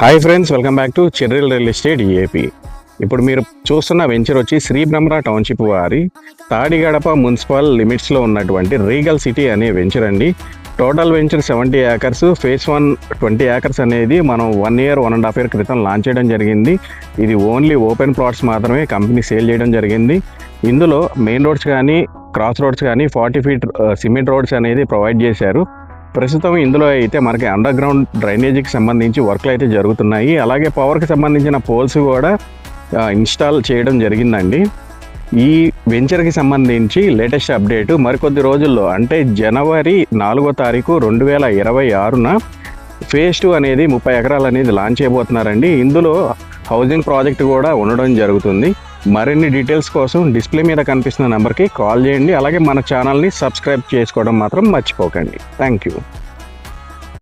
Hi friends welcome back to Cheryl real estate AP ఇప్పుడు మీరు చూస్తున్న వెంచర్ వచ్చి శ్రీ బ్రహ్మరా టౌన్షిప్ వారి తాడిగడప మున్సిపల్ లిమిట్స్లో ఉన్నటువంటి రీగల్ సిటీ అనే వెంచర్ అండి. Total venture seventy acres phase one twenty acres అనేది మనం one year one and half year క్రితం లాంచ్ చేయడం జరిగింది. ఇది ఓన్లీ ఓపెన్ ప్లాట్స్ మాత్రమే కంపెనీ సేల్ చేయడం జరిగింది. ఇందులో మెయిన్ రోడ్స్ కానీ క్రాస్ రోడ్స్ కానీ ఫార్టీ ఫీట్ సిమెంట్ రోడ్స్ అనేది ప్రొవైడ్ చేశారు. ప్రస్తుతం ఇందులో అయితే మనకి అండర్ గ్రౌండ్ డ్రైనేజీకి సంబంధించి వర్క్లు అయితే జరుగుతున్నాయి. అలాగే పవర్కి సంబంధించిన పోల్స్ కూడా ఇన్స్టాల్ చేయడం జరిగిందండి. ఈ వెంచర్కి సంబంధించి లేటెస్ట్ అప్డేటు మరికొద్ది రోజుల్లో అంటే జనవరి నాలుగో తారీఖు రెండు వేల ఇరవై ఆరున ఫేజ్ టూ అనేది ముప్పై ఎకరాలు అనేది లాంచ్ చేయబోతున్నారండి. ఇందులో హౌసింగ్ ప్రాజెక్ట్ కూడా ఉండడం జరుగుతుంది. మరిన్ని డీటెయిల్స్ కోసం డిస్ప్లే మీద కనిపిస్తున్న నెంబర్కి కాల్ చేయండి. అలాగే మన ఛానల్ని సబ్స్క్రైబ్ చేసుకోవడం మాత్రం మర్చిపోకండి. Thank you